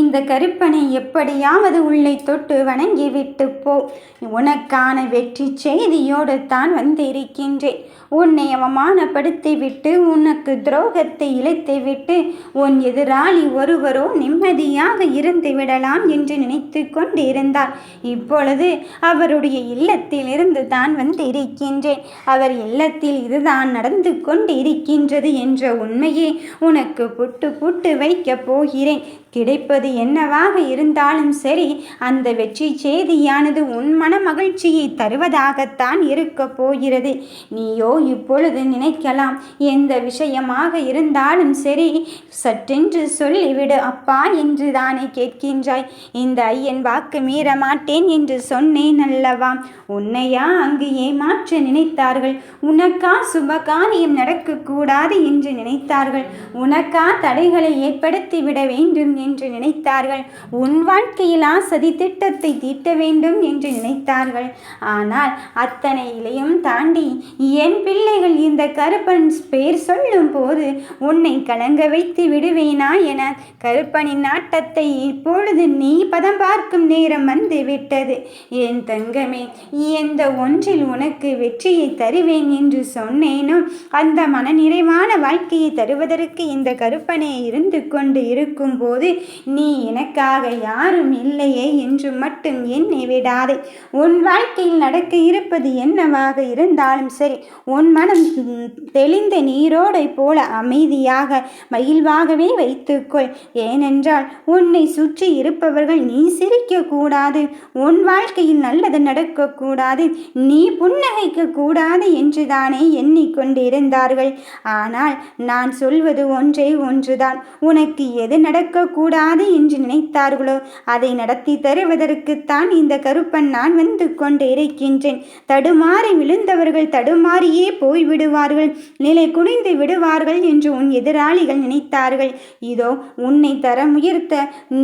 இந்த கருப்பனை எப்படியாவது உள்ளே தொட்டு வணங்கி விட்டு போ உனக்கான வெற்றி செய்தியோடு தான் வந்திருக்கின்றேன். உன்னை அவமானப்படுத்தி விட்டு உனக்கு துரோகத்தை இழைத்து விட்டு உன் எதிராளி ஒருவரோ நிம்மதியாக இருந்து விடலாம் என்று நினைத்து கொண்டிருந்தார். இப்பொழுது அவருடைய இல்லத்தில் இருந்து தான் வந்திருக்கின்றேன். அவர் இல்லத்தில் இதுதான் நடந்து கொண்டிருக்கின்றது என்ற உண்மையை உனக்கு புட்டு புட்டு வைக்கப் போகிறேன். கிடைப்பது என்னவாக இருந்தாலும் சரி அந்த வெற்றி செய்தியானது உன் மன மகிழ்ச்சியை தருவதாகத்தான் இருக்க போகிறது. நீயோ இப்பொழுது நினைக்கலாம் எந்த விஷயமாக இருந்தாலும் சரி சற்றென்று சொல்லிவிடு அப்பா என்று தானே கேட்கின்றாய். இந்த ஐயன் வாக்கு மீற மாட்டேன் என்று சொன்னேன் அல்லவா? உன்னையா அங்கு ஏமாற்ற நினைத்தார்கள்? உனக்கா சுபகாரியம் நடக்கக்கூடாது என்று நினைத்தார்கள்? உனக்கா தடைகளை ஏற்படுத்தி விட வேண்டும் என்று நினைத்தார்கள். உன் வாழ்க்கையிலா சதி திட்டத்தை தீட்ட வேண்டும் என்று நினைத்தார்கள். ஆனால் அத்தனையிலையும் தாண்டி என் பிள்ளைகள் இந்த கருப்பன் பேர் சொல்லும் போது உன்னை கலங்க வைத்து விடுவேனா என கருப்பனின் ஆட்டத்தை இப்பொழுது நீ பதம் பார்க்கும் நேரம் வந்து விட்டது. என் தங்கமே எந்த ஒன்றில் உனக்கு வெற்றியை தருவேன் என்று சொன்னேனோ அந்த மனநிறைவான வாழ்க்கையை தருவதற்கு இந்த கருப்பனே இருந்து கொண்டு இருக்கும்போது நீ எனக்காக யாரும் இல்லையே என்று மட்டும் என்னை விடாதே. உன் வாழ்க்கையில் நடக்க இருப்பது என்னவாக இருந்தாலும் சரி உன் மனம் தெளிந்த நீரோடை போல அமைதியாக மகிழ்வாகவே வைத்துக்கொள். ஏனென்றால் உன்னை சுற்றி இருப்பவர்கள் நீ சிரிக்கக்கூடாது உன் வாழ்க்கையில் நல்லது நடக்கக்கூடாது நீ புன்னகைக்க கூடாது என்றுதானே எண்ணிக்கொண்டிருந்தார்கள். ஆனால் நான் சொல்வது ஒன்றே ஒன்றுதான். உனக்கு எது நடக்க கூடாது என்று நினைத்தார்களோ? அதை நடத்தி தருவதற்குத்தான் இந்த கருப்பன் நான் வந்து கொண்டு இருக்கின்றேன். தடுமாறி விழுந்தவர்கள் தடுமாறியே போய்விடுவார்கள். நிலை குனிந்து விடுவார்கள் என்று உன் எதிராளிகள் நினைத்தார்கள். இதோ உன்னை தர முயர்த்த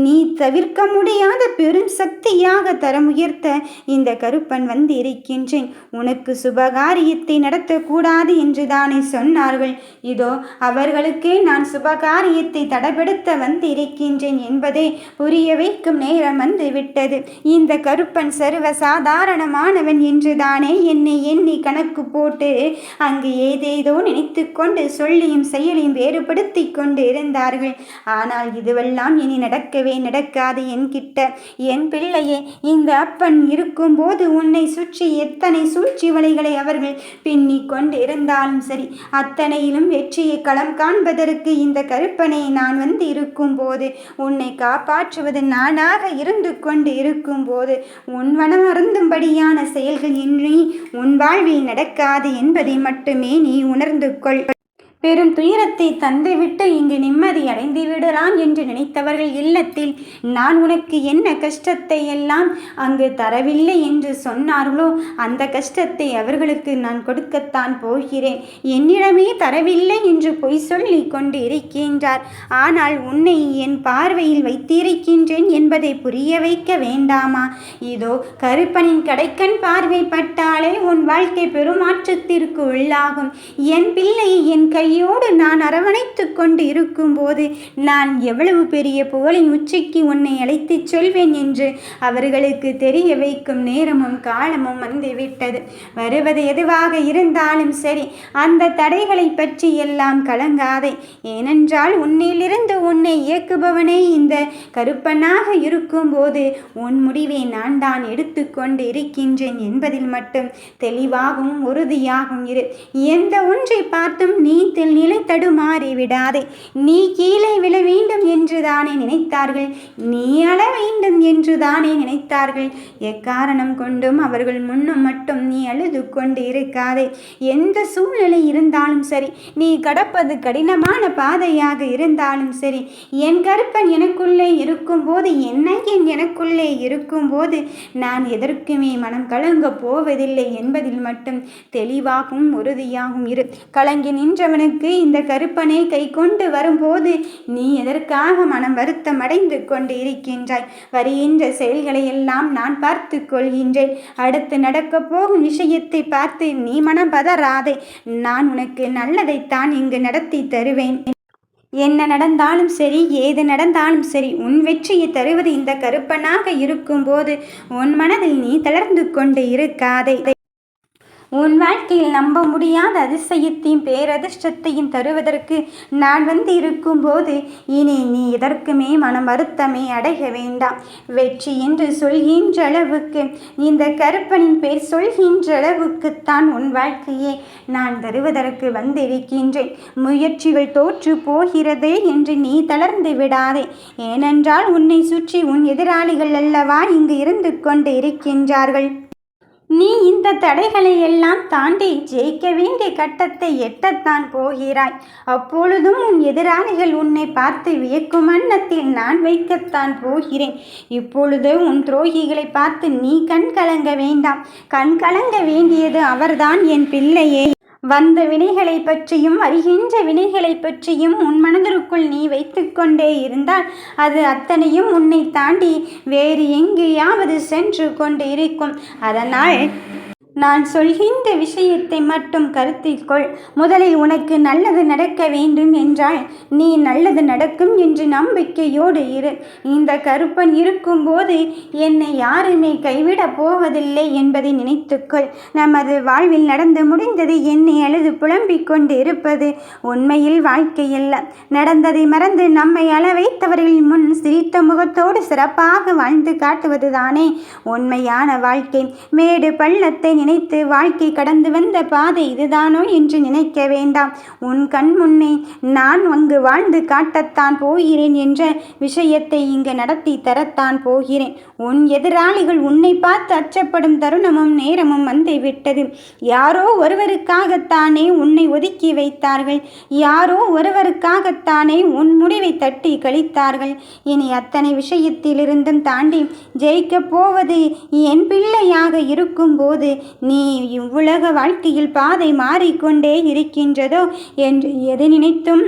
நீ தவிர்க்க முடியாத பெரும் சக்தியாக தர முயர்த்த இந்த கருப்பன் வந்து இருக்கின்றேன். உனக்கு சுபகாரியத்தை நடத்தக்கூடாது என்று தானே சொன்னார்கள். இதோ அவர்களுக்கே நான் சுபகாரியத்தை தடபெடுத்த வந்து இருக்கின்றேன். என்பதை புரிய வைக்கும் நேரம் வந்து விட்டது இந்த கருப்பன் சர்வ சாதாரணமானவன் என்றுதானே என்னை எண்ணி கணக்கு போட்டு அங்கு ஏதேதோ நினைத்து கொண்டு சொல்லியும் செயலையும் வேறுபடுத்தி கொண்டு இருந்தார்கள் ஆனால் இதுவெல்லாம் இனி நடக்கவே நடக்காது என்கிட்ட. என் பிள்ளையே இந்த அப்பன் இருக்கும்போது உன்னை சுற்றி எத்தனை சூழ்ச்சி வலைகளை அவர்கள் பின்னி கொண்டு இருந்தாலும் சரி அத்தனையிலும் வெற்றியை களம் காண்பதற்கு இந்த கருப்பனை நான் வந்து இருக்கும்போது உன்னை காப்பாற்றுவது நானாக இருந்து கொண்டு இருக்கும்போது உன் மனம் அருந்தும்படியான செயல்கள் இன்றி உன் வாழ்வில் நடக்காது என்பதை மட்டுமே நீ உணர்ந்து கொள். பெரும் துயரத்தை தந்துவிட்டு இங்கு நிம்மதி அடைந்து விடலாம் என்று நினைத்தவர்கள் இல்லத்தில் நான் உனக்கு என்ன கஷ்டத்தை எல்லாம் அங்கு தரவில்லை என்று சொன்னார்களோ அந்த கஷ்டத்தை அவர்களுக்கு நான் கொடுக்கத்தான் போகிறேன். என்னிடமே தரவில்லை என்று பொய் சொல்லி கொண்டு இருக்கின்றார் ஆனால் உன்னை என் பார்வையில் வைத்திருக்கின்றேன் என்பதை புரிய வைக்க வேண்டாமா? இதோ கருப்பனின் கடைக்கண் பார்வைப்பட்டாலே உன் வாழ்க்கை பெருமாற்றத்திற்கு உள்ளாகும். என் பிள்ளை என் கை கையோடு நான் அரவணைத்து கொண்டு இருக்கும்போது நான் எவ்வளவு பெரிய புகழின் உச்சிக்கு உன்னை அழைத்துச் சொல்வேன் என்று அவர்களுக்கு தெரிய வைக்கும் நேரமும் காலமும் வந்துவிட்டது. வருவது எதுவாக இருந்தாலும் சரி அந்த தடைகளை பற்றி எல்லாம் கலங்காதே. ஏனென்றால் உன்னிலிருந்து உன்னை இயக்குபவனே இந்த கருப்பனாக இருக்கும்போது உன் முடிவை நான் தான் எடுத்துக்கொண்டு இருக்கின்றேன் என்பதில் மட்டும் தெளிவாகவும் உறுதியாகவும் இரு. எந்த ஒன்றை பார்த்தும் நீ விஷயத்தில் நிலை தடுமாறி விடாதே நீ கீழே விழ வேண்டும் என்று தானே நினைத்தார்கள். நீ அழ வேண்டும் என்று தானே நினைத்தார்கள். எக்காரணம் கொண்டும் அவர்கள் முன்னும் மட்டும் நீ அழுது கொண்டு இருக்காதே எந்த சூழ்நிலை இருந்தாலும் சரி நீ கடப்பது கடினமான பாதையாக இருந்தாலும் சரி என் கருப்பன் எனக்குள்ளே இருக்கும்போது என்ன என் எனக்குள்ளே இருக்கும்போது நான் எதற்குமே மனம் கலங்க போவதில்லை என்பதில் மட்டும் தெளிவாகவும் உறுதியாகவும் இரு. கலங்கி நின்றவனை அவனுக்கு இந்த கருப்பனை கை கொண்டு வரும்போது நீ எதற்காக மனம் வருத்தம் அடைந்து கொண்டு இருக்கின்றாய் வருகின்ற செயல்களை எல்லாம் நான் பார்த்து கொள்கின்றேன். அடுத்து நடக்கப் போகும் விஷயத்தை பார்த்து நீ மனம் பதறாதே. நான் உனக்கு நல்லதைத்தான் இங்கு நடத்தி தருவேன். என்ன நடந்தாலும் சரி ஏது நடந்தாலும் சரி உன் வெற்றியை தருவது இந்த கருப்பனாக இருக்கும்போது உன் மனதில் நீ தளர்ந்து கொண்டு இருக்காதே. உன் வாழ்க்கையில் நம்ப முடியாத அதிசயத்தையும் பேரதிர்ஷ்டத்தையும் தருவதற்கு நான் வந்து இருக்கும்போது இனி நீ எதற்குமே மனம் வருத்தமே அடைய வேண்டாம். வெற்றி என்று சொல்கின்ற அளவுக்கு இந்த கருப்பனின் பேர் சொல்கின்ற அளவுக்குத்தான் உன் வாழ்க்கையை நான் தருவதற்கு வந்திருக்கின்றேன். முயற்சிகள் தோற்று போகிறதே என்று நீ தளர்ந்து விடாதே. ஏனென்றால் உன்னை சுற்றி உன் எதிராளிகள் அல்லவா இங்கு இருந்து கொண்டு இருக்கின்றார்கள். நீ இந்த தடைகளை எல்லாம் தாண்டி ஜெயிக்க வேண்டிய கட்டத்தை எட்டத்தான் போகிறாய். அப்பொழுதும் உன் எதிராளிகள் உன்னை பார்த்து வியக்கும் வண்ணத்தில் நான் வைக்கத்தான் போகிறேன். இப்பொழுது உன் துரோகிகளை பார்த்து நீ கண் கலங்க வேண்டாம். கண் கலங்க வேண்டியது அவர்தான் என் பிள்ளையே. வந்த வினைகளை பற்றியும் வருகின்ற வினைகளை பற்றியும் உன் மனதிற்குள் நீ வைத்துக்கொண்டே இருந்தால் அது அத்தனையும் உன்னை தாண்டி வேறு எங்கேயாவது சென்று கொண்டு இருக்கும் அதனால் நான் சொல்கின்ற விஷயத்தை மட்டும் கருத்தில் கொள். முதலில் உனக்கு நல்லது நடக்க வேண்டும் என்றால் நீ நல்லது நடக்கும் என்று நம்பிக்கையோடு இரு. இந்த கருப்பன் இருக்கும்போது என்னை யாருமே கைவிடப் போவதில்லை என்பதை நினைத்துக்கொள் நமது வாழ்வில் நடந்து முடிந்தது என்னை அழுது புலம்பிக் கொண்டு இருப்பது உண்மையில் வாழ்க்கையல்ல. நடந்ததை மறந்து நம்மை அளவைத்தவர்களின் முன் சிரித்த முகத்தோடு சிறப்பாக வாழ்ந்து காட்டுவதுதானே உண்மையான வாழ்க்கை. மேடு பள்ளத்தை நினைத்து வாழ்க்கை கடந்து வந்த பாதை இதுதானோ என்று நினைக்க வேண்டாம். உன் கண் முன்னே நான் அங்கு வாழ்ந்து காட்டத்தான் போகிறேன் என்ற விஷயத்தை இங்கு நடத்தி தரத்தான் போகிறேன். உன் எதிராளிகள் உன்னை பார்த்து அச்சப்படும் தருணமும் நேரமும் வந்து விட்டது யாரோ ஒருவருக்காகத்தானே உன்னை ஒதுக்கி வைத்தார்கள். யாரோ ஒருவருக்காகத்தானே உன் முடிவை தட்டி கழித்தார்கள். இனி அத்தனை விஷயத்திலிருந்தும் தாண்டி ஜெயிக்கப் போவது என் பிள்ளையாக இருக்கும்போது நீ இவ்வுலக வாழ்க்கையில் பாதை மாறிக்கொண்டே இருக்கின்றதோ என்று எது நினைத்தும்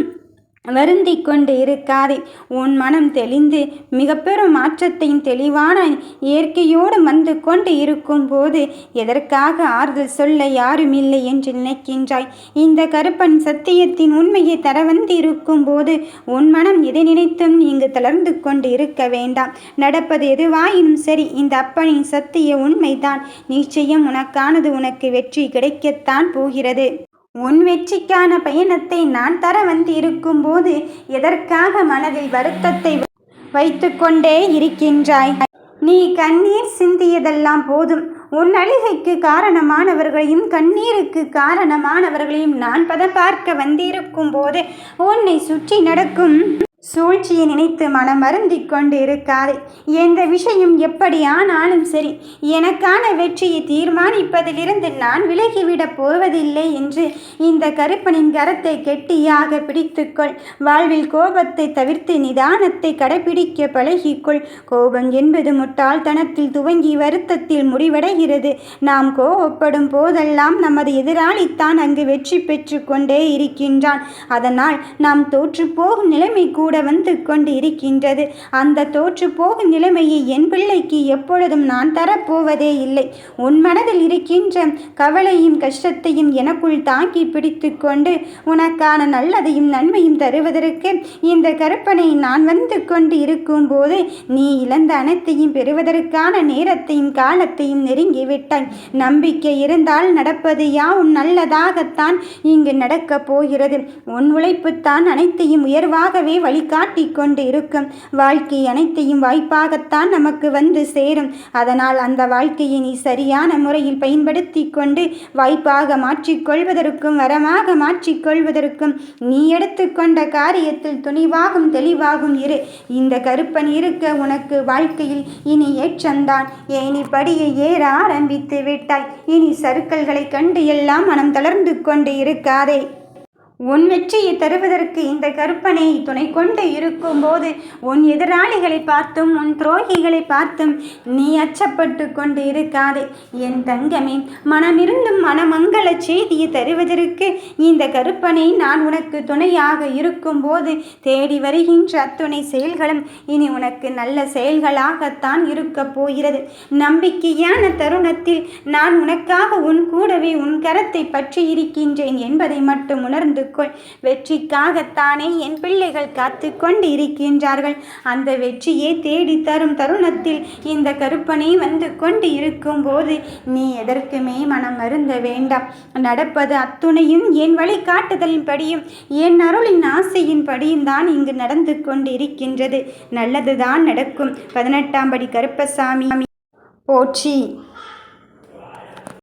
வருந்தி கொண்டு இருக்காதே. உன் மனம் தெளிந்து மிக பெரும் மாற்றத்தையும் தெளிவான இயற்கையோடு வந்து கொண்டு இருக்கும்போது எதற்காக ஆறுதல் சொல்ல யாரும் இல்லை என்று நினைக்கின்றாய்? இந்த கருப்பன் சத்தியத்தின் உண்மையை தர வந்து இருக்கும்போது உன் மனம் எதை நினைத்தும் இங்கு தளர்ந்து கொண்டு இருக்க வேண்டாம். நடப்பது எதுவாயினும் சரி இந்த அப்பனின் சத்திய உண்மைதான். நிச்சயம் உனக்கானது உனக்கு வெற்றி கிடைக்கத்தான் போகிறது. உன் வெற்றிக்கான பயணத்தை நான் தர வந்து இருக்கும்போது எதற்காக மனதில் வருத்தத்தை வைத்துக்கொண்டே இருக்கின்றாய்? நீ கண்ணீர் சிந்தியதெல்லாம் போதும். உன் அழுகைக்கு காரணமானவர்களையும் கண்ணீருக்கு காரணமானவர்களையும் நான் பதம் பார்க்க வந்திருக்கும் போது உன்னை சுற்றி நடக்கும் சூழ்ச்சியை நினைத்து மனம் வருந்திக் கொண்டு இருக்காதே எந்த விஷயம் எப்படியானாலும் சரி எனக்கான வெற்றியை தீர்மானிப்பதிலிருந்து நான் விலகிவிடப் போவதில்லை என்று இந்த கருப்பனின் கரத்தை கெட்டியாக பிடித்துக்கொள். வாழ்வில் கோபத்தை தவிர்த்து நிதானத்தை கடைபிடிக்க பழகிக்கொள். கோபம் என்பது முட்டாள்தனத்தில் துவங்கி வருத்தத்தில் முடிவடைகிறது. நாம் கோபப்படும் போதெல்லாம் நமது எதிராளித்தான் அங்கு வெற்றி பெற்று கொண்டே இருக்கின்றான். அதனால் நாம் தோற்றுப்போகும் நிலைமை கூட வந்து கொண்டு இருக்கின்றது அந்த தோற்று போகும் நிலைமையை என் பிள்ளைக்கு எப்பொழுதும் நான் தரப்போவதே இல்லை. உன் மனதில் இருக்கின்ற கவலையும் கஷ்டத்தையும் எனக்குள் தாங்கி பிடித்து கொண்டு உனக்கான நல்லதையும் நன்மையும் தருவதற்கு இந்த கற்பனை நான் வந்து கொண்டு இருக்கும்போது நீ இழந்த அனைத்தையும் பெறுவதற்கான நேரத்தையும் காலத்தையும் நெருங்கிவிட்டாய். நம்பிக்கை இருந்தால் நடப்பது யாவும் நல்லதாகத்தான் இங்கு நடக்கப் போகிறது. உன் உழைப்புத்தான் அனைத்தையும் உயர்வாகவே வழி வழிகாட்டி கொண்டு இருக்கும் வாழ்க்கை அனைத்தையும் வாய்ப்பாகத்தான் நமக்கு வந்து சேரும். அதனால் அந்த வாழ்க்கையை நீ சரியான முறையில் பயன்படுத்தி கொண்டு வாய்ப்பாக மாற்றிக்கொள்வதற்கும் வரமாக மாற்றிக்கொள்வதற்கும் நீ எடுத்துக்கொண்ட காரியத்தில் துணிவாகும் தெளிவாகும் இரு. இந்த கருப்பன் இருக்க உனக்கு வாழ்க்கையில் இனி ஏற்றந்தான் ஏனி படியை ஏற ஆரம்பித்து விட்டாய்? இனி சருக்கல்களை கண்டு எல்லாம் மனம் தளர்ந்து கொண்டு இருக்காதே. உன் வெற்றியை தருவதற்கு இந்த கற்பனை துணை கொண்டு இருக்கும்போது உன் எதிராளிகளை பார்த்தும் உன் துரோகிகளை பார்த்தும் நீ அச்சப்பட்டு கொண்டு இருக்காதே. என் தங்கமே மனமிருந்தும் மனமங்கள செய்தியை தருவதற்கு இந்த கருப்பனை நான் உனக்கு துணையாக இருக்கும்போது தேடி வருகின்ற அத்துணை செயல்களும் இனி உனக்கு நல்ல செயல்களாகத்தான் இருக்கப் போகிறது. நம்பிக்கையான தருணத்தில் நான் உனக்காக உன் கூடவே உன் கரத்தை பற்றி இருக்கின்றேன் என்பதை மட்டும் உணர்ந்து கொள் வெற்றிக்காகத்தானே என் பிள்ளைகள் காத்து கொண்டு இருக்கின்றார்கள் அந்த வெற்றியை தேடி தரும் தருணத்தில் இந்த கருப்பனை வந்து கொண்டு இருக்கும்போது நீ எதற்குமே மனம் மருந்த வேண்டாம். நடப்பது அத்துணையும் என் வழிகாட்டுதலின்படியும் என் அருளின் ஆசையின்படியும் தான் இங்கு நடந்து கொண்டு இருக்கின்றது நல்லதுதான் நடக்கும். பதினெட்டாம் படி கருப்பசாமி. போற்றி.